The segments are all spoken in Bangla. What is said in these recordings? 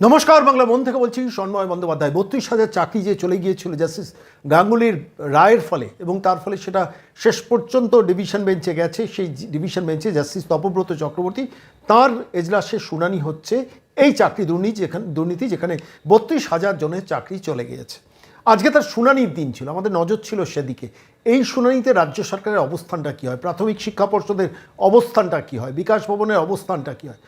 নমস্কার, বাংলা মন থেকে বলছি সন্ময় বন্দ্যোপাধ্যায়। বত্রিশ হাজার চাকরি যে চলে গিয়েছিল জাস্টিস গাঙ্গুলির রায়ের ফলে এবং তার ফলে সেটা শেষ পর্যন্ত ডিভিশন বেঞ্চে গেছে, সেই ডিভিশন বেঞ্চে জাস্টিস তপব্রত চক্রবর্তী, তার এজলাসে শুনানি হচ্ছে এই চাকরি দুর্নীতি যেখানে দুর্নীতি যেখানে বত্রিশ হাজার জনের চাকরি চলে গিয়েছে। আজকে তার শুনানির দিন ছিল, আমাদের নজর ছিল সেদিকে। এই শুনানিতে রাজ্য সরকারের অবস্থানটা কী হয়? প্রাথমিক শিক্ষা পর্ষদের অবস্থানটা কী হয়? বিকাশ ভবনের অবস্থানটা কী হয়?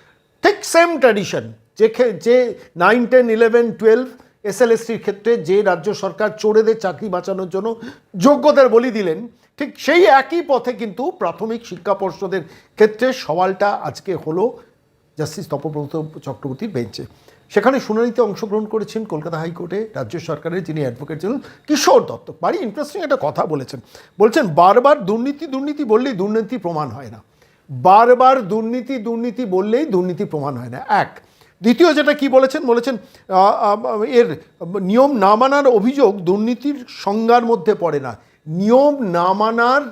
ঠিক সেম ট্র্যাডিশন যে যে nine ten eleven twelve S এসএলএসটির ক্ষেত্রে যে রাজ্য সরকার চোরেদের চাকরি বাঁচানোর জন্য যোগ্যদের বলি দিলেন, ঠিক সেই একই পথে কিন্তু প্রাথমিক শিক্ষা পর্ষদের ক্ষেত্রে সওয়ালটা আজকে হলো জাস্টিস তপব্রত চক্রবর্তীর বেঞ্চে। সেখানে শুনানিতে অংশগ্রহণ করেছেন কলকাতা হাইকোর্টে রাজ্য সরকারের যিনি অ্যাডভোকেট জেনারেল কিশোর দত্ত। বাড়ি ইন্টারেস্টিং একটা কথা বলেছেন। বলছেন, বারবার দুর্নীতি দুর্নীতি বললেই দুর্নীতি প্রমাণ হয় না। বারবার দুর্নীতি দুর্নীতি বললেই দুর্নীতি প্রমাণ হয় না। এক দ্বিতীয় যেটা কি বলেছেন? বলেছেন এর নিয়ম না মানার অভিযোগ দুর্নীতির সংজ্ঞার মধ্যে পড়ে না। নিয়ম না মানার,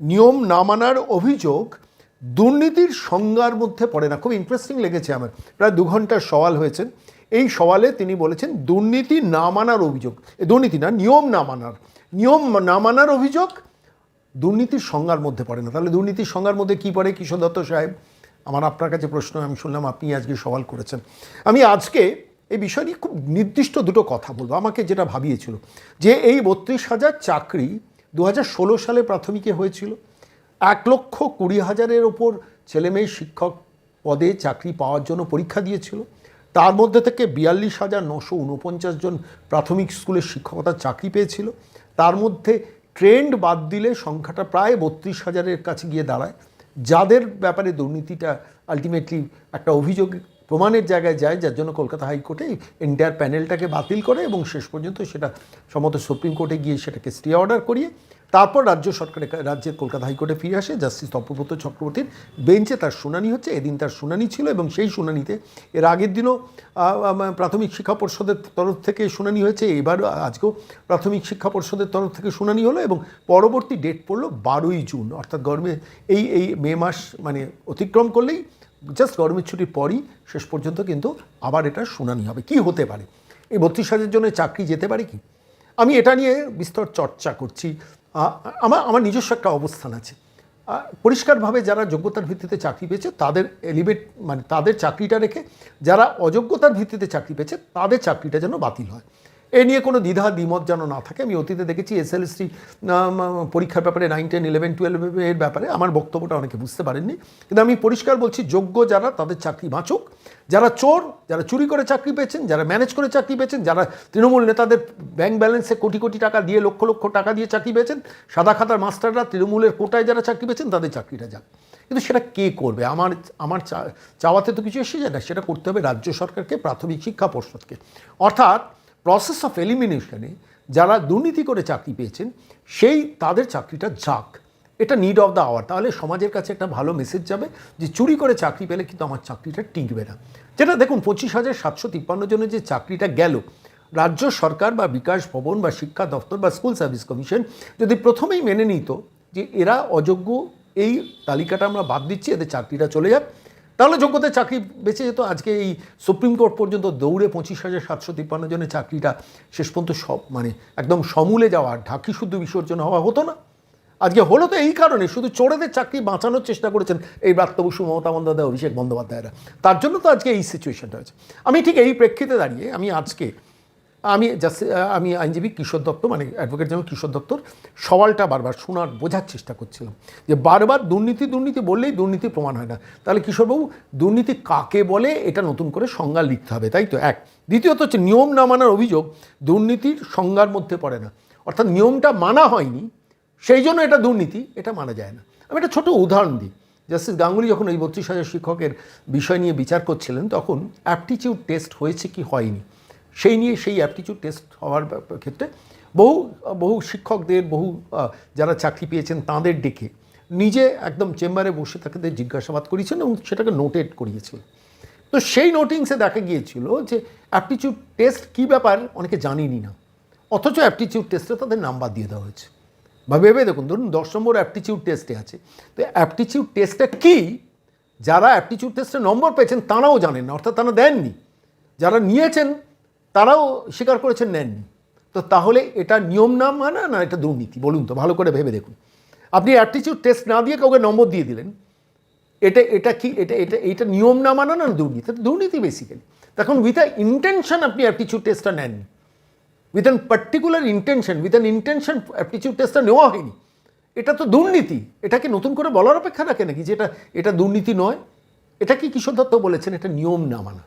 নিয়ম না মানার অভিযোগ দুর্নীতির সংজ্ঞার মধ্যে পড়ে না। খুব ইন্টারেস্টিং লেগেছে আমার। প্রায় দু ঘণ্টার সওয়াল হয়েছেন। এই সওয়ালে তিনি বলেছেন, দুর্নীতি না মানার অভিযোগ দুর্নীতি না, নিয়ম না মানার। নিয়ম না মানার অভিযোগ দুর্নীতির সংজ্ঞার মধ্যে পড়ে না। তাহলে দুর্নীতির সংজ্ঞার মধ্যে কি পড়ে, কিশোর দত্ত সাহেব? আমার আপনার কাছে প্রশ্ন, আমি শুনলাম আপনি আজকে সওয়াল করেছেন। আমি আজকে এই বিষয় নিয়ে খুব নির্দিষ্ট দুটো কথা বলব। আমাকে যেটা ভাবিয়েছিল যে এই বত্রিশ হাজার চাকরি দু হাজার ষোলো সালে প্রাথমিকে হয়েছিল। এক লক্ষ কুড়ি হাজারের ওপর ছেলেমেয়ে শিক্ষক পদে চাকরি পাওয়ার জন্য পরীক্ষা দিয়েছিল। তার মধ্যে থেকে বিয়াল্লিশ হাজার নশো উনপঞ্চাশ জন প্রাথমিক স্কুলের শিক্ষকতার চাকরি পেয়েছিল। তার মধ্যে ট্রেন্ড বাদ দিলে সংখ্যাটা প্রায় বত্রিশ হাজারের কাছে গিয়ে দাঁড়ায়। যাদের ব্যাপারে দুর্নীতিটা আলটিমেটলি একটা অভিযোগ প্রমাণের জায়গায় যায়, যার জন্য কলকাতা হাইকোর্টে এন্টায়ার প্যানেলটাকে বাতিল করে এবং শেষ পর্যন্ত সেটা সমত সুপ্রিম কোর্টে গিয়ে সেটাকে স্টে অর্ডার করিয়ে তারপর রাজ্য সরকারের রাজ্যের কলকাতা হাইকোর্টে ফিরে আসে। জাস্টিস তপব্রত চক্রবর্তীর বেঞ্চে তার শুনানি হচ্ছে। এদিন তার শুনানি ছিল এবং সেই শুনানিতে এর আগের দিনও প্রাথমিক শিক্ষা পর্ষদের তরফ থেকে শুনানি হয়েছে। এবার আজকেও প্রাথমিক শিক্ষা পর্ষদের তরফ থেকে শুনানি হলো এবং পরবর্তী ডেট পড়ল বারোই জুন। অর্থাৎ গরমে এই এই মে মাস মানে অতিক্রম করলেই জাস্ট গরমের ছুটির পরই শেষ পর্যন্ত কিন্তু আবার এটা শুনানি হবে। কি হতে পারে? এই বত্রিশ হাজার জনের চাকরি যেতে পারে কি? আমি এটা নিয়ে বিস্তর চর্চা করছি। আমার আমার নিজস্ব একটা অবস্থান আছে। পরিষ্কারভাবে যারা যোগ্যতার ভিত্তিতে চাকরি পেয়েছে, তাদের এলিভেট মানে তাদের চাকরিটা রেখে যারা অযোগ্যতার ভিত্তিতে চাকরি পেয়েছে, তাদের চাকরিটা যেন বাতিল হয়। এ নিয়ে কোনো দ্বিধা দ্বিমত যেন না থাকে, আমি অতীতে দেখেছি এস এসএলএসটি পরীক্ষার ব্যাপারে নাইন টেন ইলেভেন টুয়েলভ এর ব্যাপারে আমার বক্তব্যটা অনেকে বুঝতে পারেননি। কিন্তু আমি পরিষ্কার বলছি, যোগ্য যারা তাদের চাকরি বাঁচুক। যারা চোর, যারা চুরি করে চাকরি পেয়েছেন, যারা ম্যানেজ করে চাকরি পেয়েছেন, যারা তৃণমূল নেতাদের ব্যাংক ব্যালেন্সে কোটি কোটি টাকা দিয়ে, লক্ষ লক্ষ টাকা দিয়ে চাকরি পেয়েছেন, সাদা খাতার মাস্টাররা তৃণমূলের কোটায় যারা চাকরি পেয়েছেন, তাদের চাকরিটা যাক। কিন্তু সেটা কে করবে? আমার আমার চাওয়াতে তো কিছু এসে যায় না, সেটা করতে হবে রাজ্য সরকারকে, প্রাথমিক শিক্ষা পর্ষদকে। অর্থাৎ প্রসেস অফ এলিমিনেশনে যারা দুর্নীতি করে চাকরি পেয়েছেন, সেই তাদের চাকরিটা যাক। এটা নিড অফ দ্য আওয়ার তাহলে সমাজের কাছে একটা ভালো মেসেজ যাবে যে চুরি করে চাকরি পেলে কিন্তু আমার চাকরিটা টিকবে না। যেটা দেখুন, পঁচিশ হাজার সাতশো তিপ্পান্ন জনের যে চাকরিটা গেল, রাজ্য সরকার বা বিকাশ ভবন বা শিক্ষা দপ্তর বা স্কুল সার্ভিস কমিশন যদি প্রথমেই মেনে নিত যে এরা অযোগ্য, এই তালিকাটা আমরা বাদ দিচ্ছি, এদের চাকরিটা চলে যাক তাহলে যোগ্যতার চাকরি বেঁচে যেত। আজকে এই সুপ্রিম কোর্ট পর্যন্ত দৌড়ে পঁচিশ হাজার সাতশো তিপ্পান্ন জনের চাকরিটা শেষ পর্যন্ত সব মানে একদম সমূলে যাওয়া ঢাকি শুদ্ধ বিসর্জন হওয়া হতো না। আজকে হলো তো এই কারণে, শুধু চোরেদের চাকরি বাঁচানোর চেষ্টা করেছেন এই ব্রাত্য মমতা বন্দ্যোপাধ্যায়, অভিষেক বন্দ্যোপাধ্যায়রা। তার জন্য তো আজকে এই সিচুয়েশনটা হয়েছে। আমি ঠিক এই প্রেক্ষিতে দাঁড়িয়ে, আমি আজকে আমি জাস্ট আমি আইনজীবী, কিশোর দত্ত মানে অ্যাডভোকেট জেনারেল কিশোর দত্তর সওয়ালটা বারবার শোনার, বোঝার চেষ্টা করছিলাম। যে বারবার দুর্নীতি দুর্নীতি বললেই দুর্নীতি প্রমাণ হয় না। তাহলে কিশোরবাবু, দুর্নীতি কাকে বলে? এটা নতুন করে সংজ্ঞা লিখতে হবে, তাই তো? এক। দ্বিতীয়ত হচ্ছে, নিয়ম না মানার অভিযোগ দুর্নীতির সংজ্ঞার মধ্যে পড়ে না। অর্থাৎ নিয়মটা মানা হয়নি, সেই জন্য এটা দুর্নীতি, এটা মানা যায় না। আমি একটা ছোটো উদাহরণ দিই। জাস্টিস গাঙ্গুলি যখন এই বত্রিশ হাজার শিক্ষকের বিষয় নিয়ে বিচার করছিলেন, তখন অ্যাপটিচিউড টেস্ট হয়েছে কি হয়নি? সেই নিয়ে সেই অ্যাপটিচিউড টেস্ট হওয়ার ক্ষেত্রে বহু বহু শিক্ষকদের, বহু যারা চাকরি পেয়েছেন তাদের ডেকে নিজে একদম চেম্বারে বসে তাদের জিজ্ঞাসাবাদ করিয়েছেন এবং সেটাকে নোটেড করিয়েছিলেন। তো সেই নোটিংসে দেখা গিয়েছিল যে অ্যাপটিচিউড টেস্ট কী ব্যাপার অনেকে জানিনি না। অথচ অ্যাপটিচিউড টেস্টে তাদের নাম্বার দিয়ে দেওয়া হয়েছে। বা ভেবে দেখুন, ধরুন দশ নম্বর অ্যাপটিচিউড টেস্টে আছে। তো অ্যাপটিচিউড টেস্টটা কী? যারা অ্যাপটিচিউড টেস্টে নম্বর পেয়েছেন তারাও জানেন না, অর্থাৎ তারা দেননি। যারা নিয়েছেন তারাও স্বীকার করেছেন নেননি তো তাহলে এটা নিয়ম না মানা না এটা দুর্নীতি? বলুন তো, ভালো করে ভেবে দেখুন। আপনি অ্যাপটিচিউড টেস্ট না দিয়ে কাউকে নম্বর দিয়ে দিলেন। এটা এটা কি, এটা এটা এটা নিয়ম না মানা না দুর্নীতি? দুর্নীতি বেসিক্যালি তখন উইথ আ ইন্টেনশন আপনি অ্যাপটিচিউড টেস্টটা নেননি with an particular intention with an intention aptitude টেস্টটা নেওয়া হয়নি। এটা তো দুর্নীতি। এটাকে নতুন করে বলার অপেক্ষা রাখে নাকি যে এটা এটা দুর্নীতি নয়? এটা কি কিশোর দত্ত বলেছেন? এটা নিয়ম না মানা।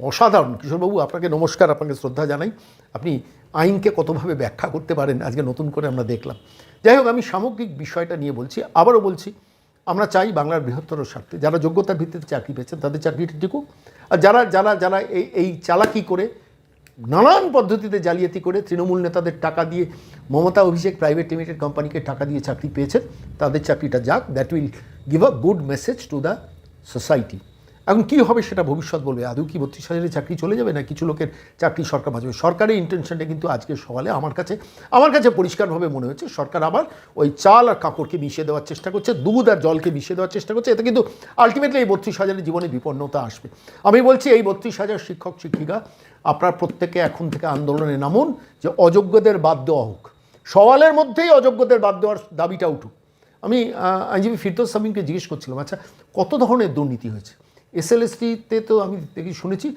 অসাধারণ। কিশোরবাবু, আপনাকে নমস্কার, আপনাকে শ্রদ্ধা জানাই। আপনি আইনকে কতভাবে ব্যাখ্যা করতে পারেন, আজকে নতুন করে আমরা দেখলাম। যাই হোক, আমি সামগ্রিক বিষয়টা নিয়ে বলছি। আবারও বলছি, আমরা চাই বাংলার বৃহত্তর স্বার্থে। যারা যোগ্যতার ভিত্তিতে চাকরি পেয়েছেন, তাদের চাকরিটা টিকুক। আর যারা যারা যারা এই এই চালাকি করে, নানান পদ্ধতিতে জালিয়াতি করে তৃণমূল নেতাদের টাকা দিয়ে মমতা অভিষেক প্রাইভেট লিমিটেড কোম্পানিকে টাকা দিয়ে চাকরি পেয়েছেন, তাদের চাকরিটা যাক। That will give a good message to the society এখন কী হবে সেটা ভবিষ্যৎ বলবে? আদৌ কি বত্রিশ হাজারের চাকরি চলে যাবে না কিছু লোকের চাকরি সরকার বাঁচবে সরকারের ইন্টেনশনটা কিন্তু আজকের সকালে আমার কাছে আমার কাছে পরিষ্কারভাবে মনে হচ্ছে সরকার আবার ওই চাল আর কাপড়কে মিশিয়ে দেওয়ার চেষ্টা করছে, দুধ আর জলকে মিশিয়ে দেওয়ার চেষ্টা করছে, এতে কিন্তু আলটিমেটলি এই বত্রিশ হাজারের জীবনে বিপন্নতা আসবে। আমি বলছি এই বত্রিশ হাজার শিক্ষক, শিক্ষিকা, আপনার প্রত্যেকে এখন থেকে আন্দোলনে নামুন যে অযোগ্যদের বাদ দেওয়া হোক। সওয়ালের মধ্যেই অযোগ্যদের বাদ দেওয়ার দাবিটা উঠুক। আমি আইনজীবী ফিরদৌস সামিমকে জিজ্ঞেস করছিলাম আচ্ছা কত ধরনের দুর্নীতি হয়েছে? এসএলএসটিতে তো আমি দেখি শুনেছি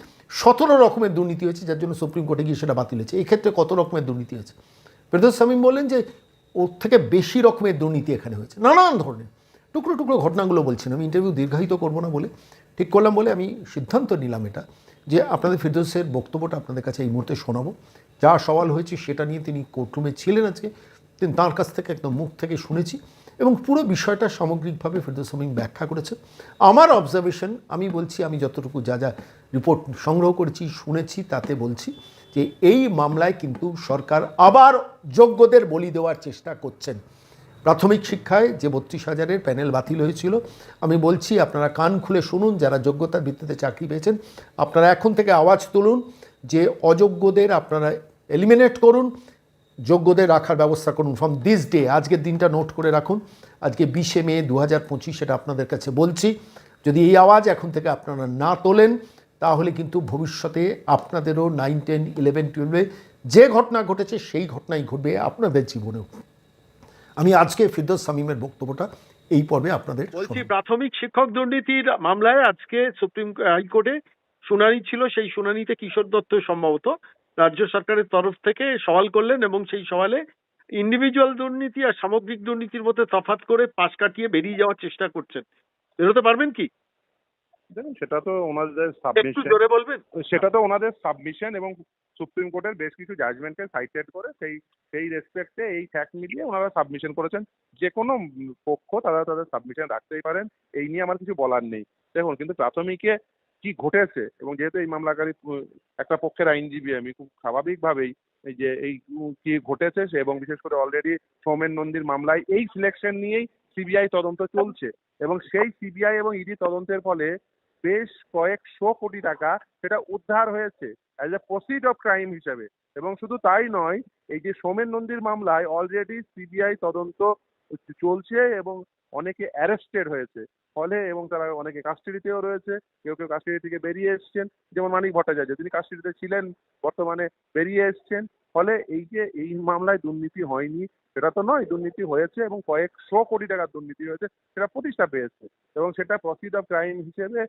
সতেরো রকমের দুর্নীতি হয়েছে, যার জন্য সুপ্রিম কোর্টে গিয়ে সেটা বাতিল হয়েছে। এক্ষেত্রে কত রকমের দুর্নীতি হয়েছে? ফিরদৌস সামিন বললেন যে ওর থেকে বেশি রকমের দুর্নীতি এখানে হয়েছে। নানান ধরনের, টুকরো টুকরো ঘটনাগুলো বলছেন। আমি ইন্টারভিউ দীর্ঘায়িত করব না বলে ঠিক করলাম বলে আমি সিদ্ধান্ত নিলাম এটা, যে আপনাদের ফিরদৌসের বক্তব্যটা আপনাদের কাছে এই মুহূর্তে শোনাবো। যা সওয়াল হয়েছে সেটা নিয়ে তিনি কোর্টরুমে ছিলেন আজকে। তিনি তাঁর কাছ থেকে একদম মুখ থেকে শুনেছি। এবং পুরো বিষয়টা সামগ্রিকভাবে ফিরদৌস আমিন ব্যাখ্যা করেছে। আমার অবজারভেশন আমি বলছি, আমি যতটুকু যা যা রিপোর্ট সংগ্রহ করেছি, শুনেছি, তাতে বলছি যে এই মামলায় কিন্তু সরকার আবার যোগ্যদের বলি দেওয়ার চেষ্টা করছেন। প্রাথমিক শিক্ষায় যে বত্রিশ হাজারের প্যানেল বাতিল হয়েছিল, আমি বলছি, আপনারা কান খুলে শুনুন, যারা যোগ্যতার ভিত্তিতে চাকরি পেয়েছেন, আপনারা এখন থেকে আওয়াজ তুলুন যে অযোগ্যদের আপনারা এলিমিনেট করুন যোগ্যদের রাখার ব্যবস্থা করুন ফ্রম দিস ডে আজকের দিনটা নোট করে রাখুন। আজকে বিশে মে দু হাজার পঁচিশ সেটা আপনাদের কাছে বলছি। যদি এই আওয়াজ এখন থেকে আপনারা না তোলেন তাহলে কিন্তু ভবিষ্যতে আপনাদেরও নাইন টেন ইলেভেন টুয়েলভে যে ঘটনা ঘটেছে সেই ঘটনাই ঘটবে আপনাদের জীবনেও। আমি আজকে ফিরদৌস সামিমের বক্তব্যটা এই পর্বে আপনাদের বলছি প্রাথমিক শিক্ষক দুর্নীতির মামলায় আজকে সুপ্রিম হাইকোর্টে শুনানি ছিল সেই শুনানিতে কিশোর দত্ত সম্ভবত রাজ্য সরকারের তরফ থেকে সওয়াল করলেন এবং সেই সওয়ালে ইন্ডিভিজুয়াল দুর্নীতি আর সামগ্রিক দুর্নীতির মধ্যে তফাৎ করে পাশ কাটিয়ে বেরিয়ে যাওয়ার চেষ্টা করছেন। বেরোতে পারবেন কি? দেখুন সেটা তো ওনাদের সাবমিশন জোরে বলবেন? সেটা তো ওনাদের সাবমিশন এবং সুপ্রিম কোর্টের বেশ কিছু জাজমেন্টকে সাইটেড করে সেই সেই রেসপেক্টে এই ফ্যাক্ট মিলিয়ে ওনারা সাবমিশন করেছেন। যে কোনো পক্ষ তারা তাদের সাবমিশন রাখতেই পারেন এই নিয়ে আমার কিছু বলার নেই। দেখুন কিন্তু প্রাথমিকে কি ঘটেছে? এবং যেহেতু এই মামলাকারী একটা পক্ষের আইনজীবী, আমি খুব স্বাভাবিকভাবেই যে, এই কি ঘটেছে সে এবং বিশেষ করে অলরেডি সৌমেন নন্দীর মামলায় এই সিলেকশন নিয়েই সিবিআই তদন্ত চলছে। এবং সেই সিবিআই এবং ইডি তদন্তের ফলে বেশ কয়েকশো কোটি টাকা সেটা উদ্ধার হয়েছে as a proceed of crime হিসাবে। এবং শুধু তাই নয়, এই যে সোমেন নন্দীর মামলায় অলরেডি সিবিআই তদন্ত চলছে এবং অনেকে অ্যারেস্টেড হয়েছে। ফলে এবং তারা অনেকে কাস্টডিতেও রয়েছে, কেউ কেউ কাস্টডি থেকে বেরিয়ে এসছেন। যেমন মানিক ভট্টাচার্য, তিনি কাস্টডিতে ছিলেন, বর্তমানে বেরিয়ে এসছেন। ফলে এই যে এই মামলায় দুর্নীতি হয়নি, সেটা তো নয়, দুর্নীতি হয়েছে এবং কয়েকশো কোটি টাকার দুর্নীতি হয়েছে, সেটা প্রতিষ্ঠা পেয়েছে। এবং সেটা প্রসিড অফ ক্রাইম হিসেবে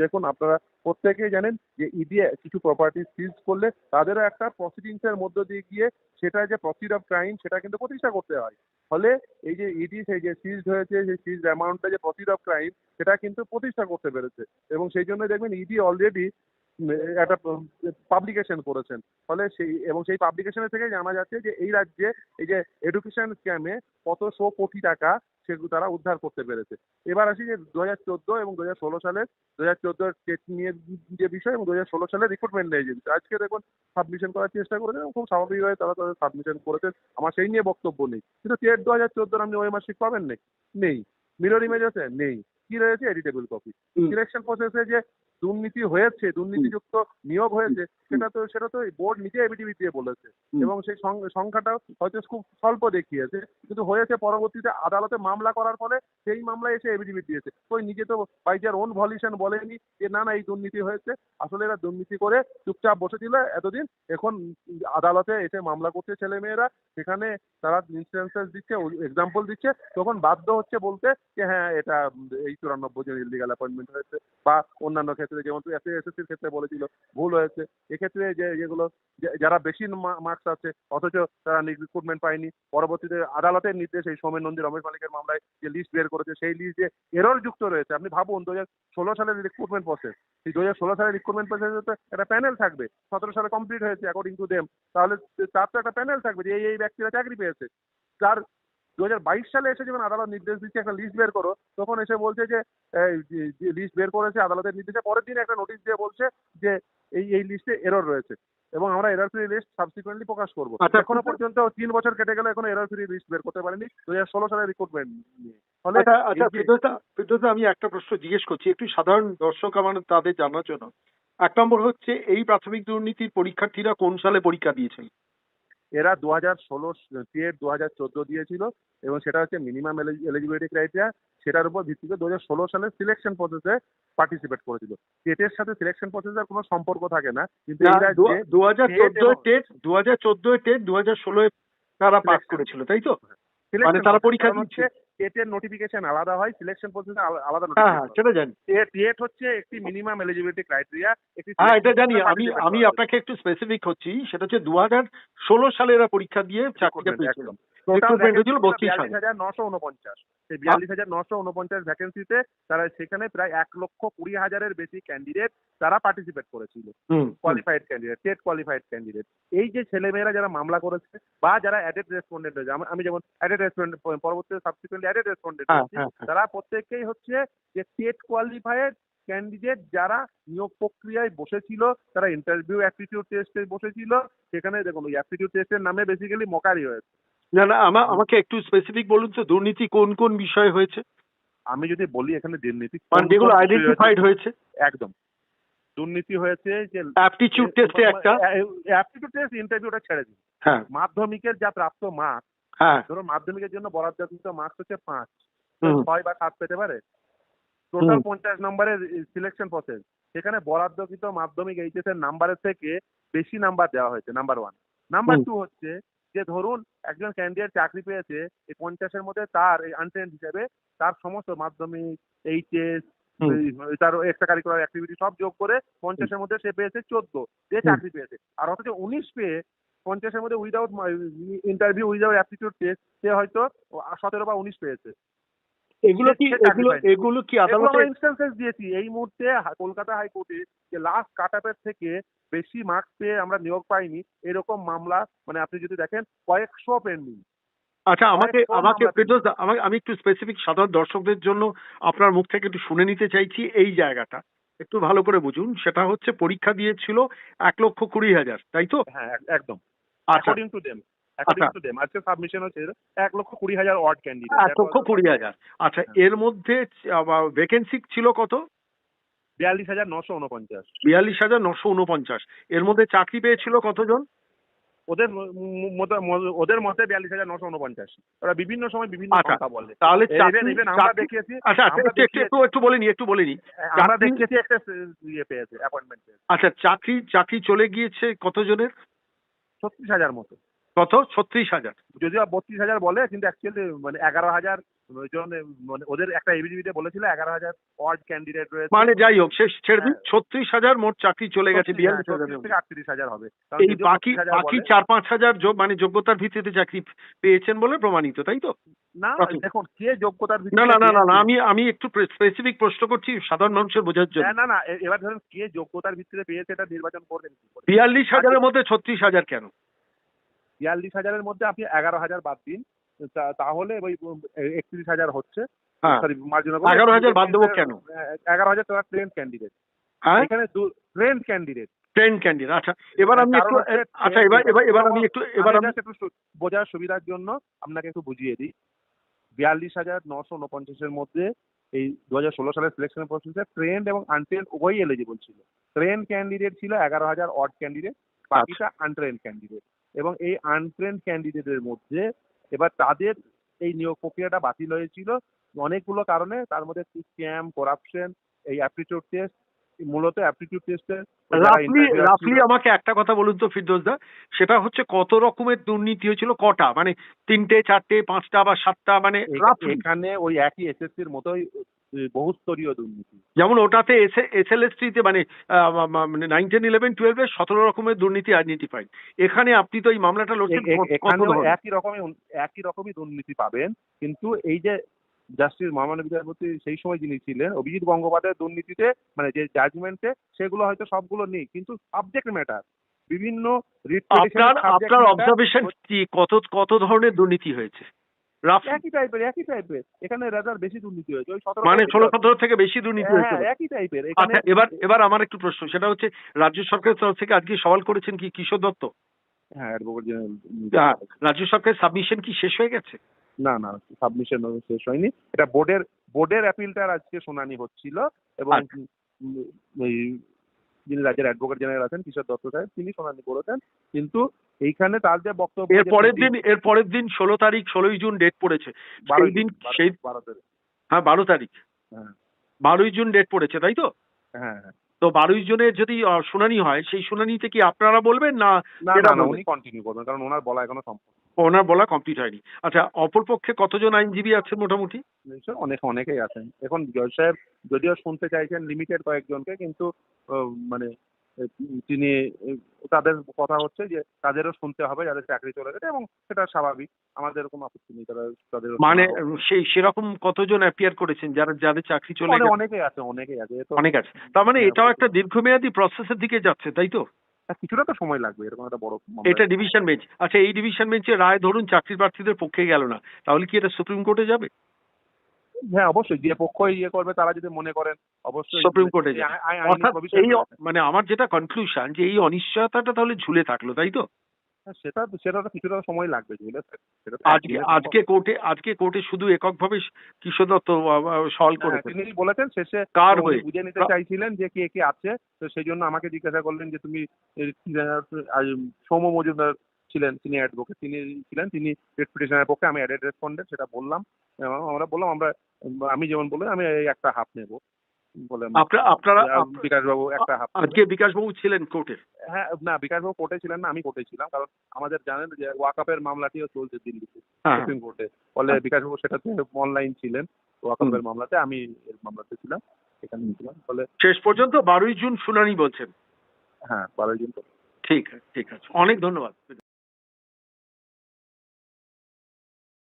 দেখুন আপনারা প্রত্যেকেই জানেন যে ইডি কিছু প্রপার্টি সিজ করলে তাদেরও একটা প্রসিডিংস এর মধ্য দিয়ে গিয়ে সেটা যে প্রসিড অফ ক্রাইম সেটা কিন্তু প্রতিষ্ঠা করতে হয়। ফলে এই যে ইডি সেই যে সিজ হয়েছে, সেই সিজ অ্যামাউন্টটা যে প্রসিড অফ ক্রাইম সেটা কিন্তু প্রতিষ্ঠা করতে পেরেছে। এবং সেই জন্য দেখবেন ইডি অলরেডি একটা পাবলিকেশন করেছেন। ফলে সেই এবং সেই পাবলিকেশনের থেকে জানা যাচ্ছে যে এই রাজ্যে এই যে এডুকেশন স্ক্যামে কতশো কোটি টাকা সেগুলো তারা উদ্ধার করতে পেরেছে। এবার আসি যে দু হাজার চোদ্দ এবং দু হাজার ষোলো সালের দু হাজার চোদ্দোর টেট নিয়ে যে বিষয় এবং দু হাজার ষোলো সালের রিক্রুটমেন্ট এজেন্সি আজকে দেখুন সাবমিশন করার চেষ্টা করেছেন এবং খুব স্বাভাবিকভাবে তারা তাদের সাবমিশন করেছেন আমার সেই নিয়ে বক্তব্য নেই। কিন্তু টেট দু হাজার চোদ্দোর আপনি ওই মাসিক পাবেন নেই নেই। মিরর ইমেজ আছে নেই। কি রয়েছে? Editable copy. সিলেকশন প্রসেসে যে দুর্নীতি হয়েছে দুর্নীতিযুক্ত নিয়োগ হয়েছে সেটা তো সেটা তো বোর্ড নিজে এবিটিভি দিয়ে বলেছে। এবং সেই সং- সংখ্যাটা হয়তো খুব স্বল্প দেখিয়েছে কিন্তু হয়েছে পরবর্তীতে আদালতে মামলা করার ফলে সেই মামলায় এসে এবিটিভি দিয়েছে। ওই নিজে তো বাই যার ওন ভলিউশন বলেনি যে না না এই দুর্নীতি হয়েছে। আসলে এরা দুর্নীতি করে চুপচাপ বসেছিল এতদিন। এখন আদালতে এসে মামলা করছে ছেলে মেয়েরা সেখানে তারা ইনস্ট্যান্সেস দিচ্ছে এক্সাম্পল দিচ্ছে তখন বাধ্য হচ্ছে বলতে যে হ্যাঁ এটা এই চুরানব্বই জন ইলিগাল অ্যাপয়েন্টমেন্ট হয়েছে বা অন্যান্য ক্ষেত্রে যেমন এসএসসির ক্ষেত্রে বলেছিল, ভুল হয়েছে। এক্ষেত্রে যে যেগুলো যারা বেশি মার্কস আছে, অথচ তারা রিক্রুটমেন্ট পায়নি, পরবর্তীতে আদালতের নির্দেশ এই সোমেন নন্দী, রমেশ মালিকের মামলায় যে লিস্ট বের করেছে, সেই লিস্ট যে এরর যুক্ত রয়েছে, আপনি ভাবুন, দু হাজার ষোলো সালের রিক্রুটমেন্ট প্রসেস দু হাজার ষোলো সালের রিক্রুটমেন্ট প্রসেসে তো একটা প্যানেল থাকবে, সতেরো সালে কমপ্লিট হয়েছে অ্যাকর্ডিং টু দেম তাহলে তার তো একটা প্যানেল থাকবে যে এই ব্যক্তিরা চাকরি পেয়েছে, তার দু হাজার বাইশ সালে এসে যখন আদালত নির্দেশ দিচ্ছে একটা লিস্ট বের করো তখন এসে বলছে যে লিস্ট বের করেছে আদালতের নির্দেশে পরের দিন একটা নোটিশ দিয়ে বলছে যে এই এই লিস্টে এরর রয়েছে। এবং আমরা এরর ফ্রি লিস্ট সাবসিকুয়েন্টলি প্রকাশ করব। আচ্ছা, এখনও পর্যন্ত তিন বছর কেটে গেলে এখনও এরর ফ্রি লিস্ট বের করতে পারেনি। দু হাজার ষোলো সালের রিক্রুটমেন্ট নিয়ে। আচ্ছা আচ্ছা আমি একটা প্রশ্ন জিজ্ঞেস করছি। একটু সাধারণ দর্শক আমার তাদের জানার জন্য। এক নম্বর হচ্ছে এই প্রাথমিক দুর্নীতির পরীক্ষার্থীরা কোন সালে পরীক্ষা দিয়েছেন এরা দু হাজার ষোলো টেট দু হাজার চোদ্দ দিয়েছিল এবং সেটা হচ্ছে মিনিমাম এলিজিবিলিটি ক্রাইটেরিয়া সেটার উপর ভিত্তি করে দু হাজার ষোলো সালে সিলেকশন প্রসেসে পার্টিসিপেট করেছিল। টেটের সাথে সিলেকশন প্রসেসের কোনো সম্পর্ক থাকে না কিন্তু দু হাজার চোদ্দ টেট দু হাজার চোদ্দ টেট দু হাজার ষোলোয় তারা পাস করেছিল তাই তো? selection মানে তারা পরীক্ষা দিচ্ছে। টেটের নোটিফিকেশন আলাদা হয় সিলেকশন প্রসেস আলাদা হ্যাঁ হ্যাঁ সেটা জানি। টেট হচ্ছে একটি মিনিমাম এলিজিবিলিটি ক্রাইটেরিয়া একটি হ্যাঁ এটা জানি। আমি আমি আপনাকে একটু স্পেসিফিক হচ্ছি। সেটা হচ্ছে দু হাজার ষোলো সালে এরা পরীক্ষা দিয়ে চাকরিটা পেয়েছিল। একদম। হয়েছিল বত্রিশ হাজার হাজার নশো উনপঞ্চাশ সেই বিয়াল্লিশ হাজার নশো উনপঞ্চাশ ভ্যাকেন্সিতে তারা সেখানে প্রায় এক লক্ষ কুড়ি হাজারের বেশি ক্যান্ডিডেট তারা পার্টিসিপেট করেছিল। কোয়ালিফাইড ক্যান্ডিডেট কোয়ালিফাইড ক্যান্ডিডেট এই যে ছেলেমেয়েরা যারা মামলা করেছে বা যারা অ্যাডেড রেসপন্ডেন্ট হয়েছে আমি- যেমন added respondent subsequently added respondent. তারা প্রত্যেককেই হচ্ছে যে স্টেট কোয়ালিফাইড ক্যান্ডিডেট যারা নিয়োগ প্রক্রিয়ায় বসেছিল তারা ইন্টারভিউ অ্যাপটিটিউড টেস্টে বসেছিল সেখানে দেখুন ওই অ্যাপটিটিউড টেস্টের নামে বেসিক্যালি মকারি হয়েছে না না আমা- আমাকে একটু স্পেসিফিক বলুন তো দুর্নীতি কোন কোন বিষয়ে হয়েছে? আমি যদি বলি এখানে দুর্নীতি মানে যেগুলো আইডেন্টিফাইড হয়েছে? একদম। দুর্নীতি হয়েছে যে অ্যাপটিচিউড টেস্টে একটা। অ্যাপটিটিউড টেস্ট ইন্টারভিউটা ছেড়ে দিন। হ্যাঁ। মাধ্যমিকের যা প্রাপ্ত মার্ক হ্যাঁ। ধরুন মাধ্যমিকের জন্য বরাদ্দকৃত মার্কস হচ্ছে পাঁচ। ছয় বা সাত পেতে পারে। টোটাল। পঞ্চাশ নম্বরের সিলেকশন প্রসেস সেখানে বরাদ্দকৃত মাধ্যমিক এইচএস এর নাম্বারের থেকে বেশি নাম্বার দেওয়া হয়েছে নাম্বার ওয়ান নাম্বার। টু হচ্ছে যে ধরুন একজন ক্যান্ডিডেট চাকরি পেয়েছে এই পঞ্চাশের মধ্যে তার এই আনটেন্ট হিসেবে তার সমস্ত মাধ্যমিক এইচএস তার এক্সট্রা কারিকুলার অ্যাক্টিভিটি সব যোগ করে পঞ্চাশের মধ্যে সে পেয়েছে চোদ্দ যে চাকরি পেয়েছে। আর অথচ উনিশ পেয়ে পঞ্চাশের মধ্যে without interview without aptitude test সে হয়তো সতেরো বা উনিশ পেয়েছে। এগুলো কি এগুলো এগুলো কি আদালতে ইনস্ট্যান্সেস দিয়েছি। এই মুহূর্তে কলকাতা হাইকোর্টে যে লাস্ট কাট আপের থেকে বেশি মার্কস পেয়ে আমরা নিয়োগ পাইনি এরকম মামলা মানে আপনি যদি দেখেন কয়েকশো পেন্ডিং আচ্ছা আমাকে আমাকে ফেরদৌস আমাকে আমি একটু স্পেসিফিক সাধারণ দর্শকদের জন্য আপনার মুখ থেকে একটু শুনে নিতে চাইছি এই জায়গাটা। একটু ভালো করে বুঝুন সেটা হচ্ছে পরীক্ষা দিয়েছিল এক লক্ষ কুড়ি হাজার তাই তো? হ্যাঁ একদম। আচ্ছা। অ্যাকর্ডিং টু দেম আচ্ছা। আজকে সাবমিশন হচ্ছে এক লক্ষ কুড়ি হাজার ওয়ার্ড ক্যান্ডিডেট এক লক্ষ কুড়ি হাজার। আচ্ছা হ্যাঁ। এর মধ্যে ভ্যাকেন্সি ছিল কত? বিয়াল্লিশ হাজার নশো উনপঞ্চাশ বিয়াল্লিশ হাজার নশো উনপঞ্চাশ এর মধ্যে চাকরি পেয়েছিল কতজন? ওদের মতে- ওদের মতে বিয়াল্লিশ হাজার নশো উনপঞ্চাশ ওরা বিভিন্ন সময় বিভিন্ন আচ্ছা, সংখ্যা বলে। তাহলে আমরা দেখিয়েছি আচ্ছা আচ্ছা একটু একটু বলে নি একটু বলে নি। আমরা চাকরি- দেখিয়েছি একটা ইয়ে পেয়েছে অ্যাপয়েন্টমেন্ট আচ্ছা চাকরি চাকরি চলে গিয়েছে কতজনের? ছত্রিশ হাজার মতো। কত? ছত্রিশ হাজার। যদিও বত্রিশ হাজার বলে কিন্তু অ্যাকচুয়ালি মানে এগারো হাজার জন মানে ওদের একটা এবিজিবিতে বলেছিল এগারো হাজার ক্যান্ডিডেট রয়েছে। মানে যাই হোক শেষ ছেড়ে দিন। হ্যাঁ। ছত্রিশ হাজার মোট চাকরি চলে গেছে বিয়াল্লিশ হাজারের 36 মধ্যে। থেকে আটত্রিশ হাজার হবে। এই বাকি বাকি চার পাঁচ হাজার মানে যোগ্যতার ভিত্তিতে চাকরি পেয়েছেন বলে প্রমাণিত তাই তো? না। দেখুন কে যোগ্যতার না না না না না আমি আমি একটু স্পেসিফিক প্রশ্ন করছি সাধারণ মানুষের বোঝার জন্য। হ্যাঁ, না না এবার ধরুন কে যোগ্যতার ভিত্তিতে পেয়েছে এটা নির্বাচন করবেন বিয়াল্লিশ হাজারের মধ্যে ছত্রিশ হাজার কেন? বিয়াল্লিশ হাজারের মধ্যে আপনি এগারো হাজার বাদ দিন। তাহলে ওই একত্রিশ হাজার হচ্ছে। সরি মার্জিন এগারো হাজার বাদ দেবো কেন? এগারো হাজার তারা ট্রেন ক্যান্ডিডেট এখানে ট্রেন ক্যান্ডিডেট ট্রেন ক্যান্ডিডেট আচ্ছা। এবার আমি একটু আচ্ছা এবার এবার এবার আমি একটু এবার আমি একটু বোঝার সুবিধার জন্য আপনাকে একটু বুঝিয়ে দিই। বিয়াল্লিশ হাজার নশো উনপঞ্চাশের মধ্যে এই দু হাজার ষোলো সালের সিলেকশন প্রসেসে ট্রেন্ড এবং আনট্রেন্ড উভয়ই এলিজিবল ছিল। ট্রেন ক্যান্ডিডেট ছিল এগারো হাজার অড ক্যান্ডিডেট বাকিটা আনট্রেন্ড ক্যান্ডিডেট এবং এই আনট্রেন্ড ক্যান্ডিডেটের মধ্যে এবার তাদের এই নিয়োগ প্রক্রিয়াটা বাতিল হয়েছিল। অনেকগুলো কারণে তার মধ্যে স্ক্যাম করাপশন এই অ্যাপটিটিউড টেস্ট মূলত অ্যাপটিটিউড টেস্টের রাফলি রাফলি আমাকে একটা কথা বলুন তো ফিরদোস দা সেটা হচ্ছে কত রকমের দুর্নীতি হয়েছিল কটা? মানে তিনটে চারটে পাঁচটা বা সাতটা মানে এখানে ওই একই এসএসসির মতোই বহুস্তরীয় দুর্নীতি যেমন ওটাতে এস এল এস মানে মানে নাইন টেন ইলেভেন টুয়েলভে সতেরো রকমের দুর্নীতি আইডেন্টিফাইড এখানে আপনি তো এই মামলাটা লড়ছেন? একই রকমই একই রকমই দুর্নীতি পাবেন। কিন্তু এই যে জাস্টিস মহামান্য বিচারপতি সেই সময় যিনি ছিলেন অভিজিৎ গঙ্গোপাধ্যায়ের দুর্নীতিতে মানে যে জাজমেন্টে সেগুলো হয়তো সবগুলো নেই। কিন্তু সাবজেক্ট ম্যাটার বিভিন্ন আপনার আপনার অবজারভেশন কি? কত কত ধরনের দুর্নীতি হয়েছে? রাফ একই টাইপের একই টাইপের এখানে রেজাল্ট বেশি দুর্নীতি হয়েছে। ওই সতেরো মানে ষোলো সতেরো থেকে বেশি দুর্নীতি হয়েছে। হ্যাঁ একই টাইপের আচ্ছা এবার এবার আমার একটু প্রশ্ন সেটা হচ্ছে রাজ্য সরকারের তরফ থেকে আজকে সওয়াল করেছেন কি কিশোর দত্ত? হ্যাঁ রাজ্য সরকারের সাবমিশন কি শেষ হয়ে গেছে? না না সাবমিশন শেষ হয়নি। এটা বোর্ডের বোর্ডের অ্যাপিলটার আজকে শুনানি হচ্ছিল এবং আচ্ছা। যিনি রাজ্যের অ্যাডভোকেট জেনারেল আছেন কিশোর দত্ত সাহেব তিনি শুনানি করেছেন কিন্তু এইখানে তার যে বক্তব্য এর পরের দিন এর পরের দিন ষোলো তারিখ ষোলোই জুন ডেট পড়েছে। বারো দিন সেই বারো তারিখ। হ্যাঁ বারো তারিখ। হ্যাঁ। বারোই জুন ডেট পড়েছে তাই তো? হ্যাঁ হ্যাঁ। তো বারোই জনের যদি শুনানি হয় সেই শুনানিতে কি আপনারা বলবেন না না না না উনি কন্টিনিউ করবেন কারণ ওনার বলা এখনও সম্পূর্ণ ওনার বলা কমপ্লিট হয়নি। আচ্ছা অপরপক্ষে কতজন আইনজীবী আছেন মোটামুটি? অনেক অনেকেই আছেন। এখন জজ সাহেব যদিও শুনতে চাইছেন লিমিটেড কয়েকজনকে কিন্তু মানে তিনি তাদের কথা হচ্ছে যে তাদেরও শুনতে হবে যাদের চাকরি চলে গেছে এবং সেটা স্বাভাবিক। আমাদের কোনো আপত্তি নেই তারা তাদের মানে সেই সেরকম কতজন অ্যাপিয়ার করেছেন যারা যাদের চাকরি চলে গেছে? অনেকেই আছে অনেকেই আছে। অনেক আছে। তার মানে হ্যাঁ, এটাও একটা দীর্ঘমেয়াদী প্রসেসের দিকে যাচ্ছে তাই তো? হ্যাঁ, কিছুটা তো সময় লাগবে এরকম একটা বড় এটা ডিভিশন বেঞ্চ আচ্ছা এই ডিভিশন বেঞ্চের রায় ধরুন চাকরি প্রার্থীদের পক্ষে গেল না। তাহলে কি এটা সুপ্রিম কোর্টে যাবে? হ্যাঁ অবশ্যই যে পক্ষ ইয়ে করবে তারা যদি মনে করেন অবশ্যই সুপ্রিম কোর্টে অর্থাৎ এই মানে আমার যেটা কনক্লুশন যে এই অনিশ্চয়তাটা তাহলে ঝুলে থাকল তাই তো? সেটা সেটা কিছুটা সময় লাগবে বুঝলে আজকে আজকে কোর্টে আজকে কোর্টে শুধু এককভাবে কিশোর দত্ত সলভ হ্যাঁ, করেছে। তিনি বলেছেন শেষে কার হয়ে? বুঝে নিতে চাইছিলেন যে কে কে আছে তো সেই জন্য আমাকে জিজ্ঞাসা করলেন যে তুমি সৌম্য মজুমদার ছিলেন তিনি অ্যাডভোকেট তিনি ছিলেন তিনি রেসপিটেশনের পক্ষে আমি অ্যাডেড রেসপন্ডেন্ট সেটা বললাম। আমরা বললাম আমরা আমি যেমন বললাম আমি একটা হাফ নেব বলে আপনারা আপনারা বিকাশ বাবু একটা হাফ আজকে বিকাশবাবু ছিলেন কোর্টে হ্যাঁ না বিকাশ বাবু কোর্টে ছিলেন না আমি কোর্টে ছিলাম কারণ আমাদের জানেন যে ওয়াকাপের মামলাটিও চলছে দিল্লিতে সুপ্রিম কোর্টে ফলে সেটাতে অনলাইন ছিলেন ওয়াকাপের মামলাতে আমি এর মামলাতে ছিলাম এখানে ছিলাম। ফলে শেষ পর্যন্ত বারোই জুন শুনানি বলছেন? হ্যাঁ বারোই জুন। ঠিক আছে ঠিক আছে। অনেক ধন্যবাদ।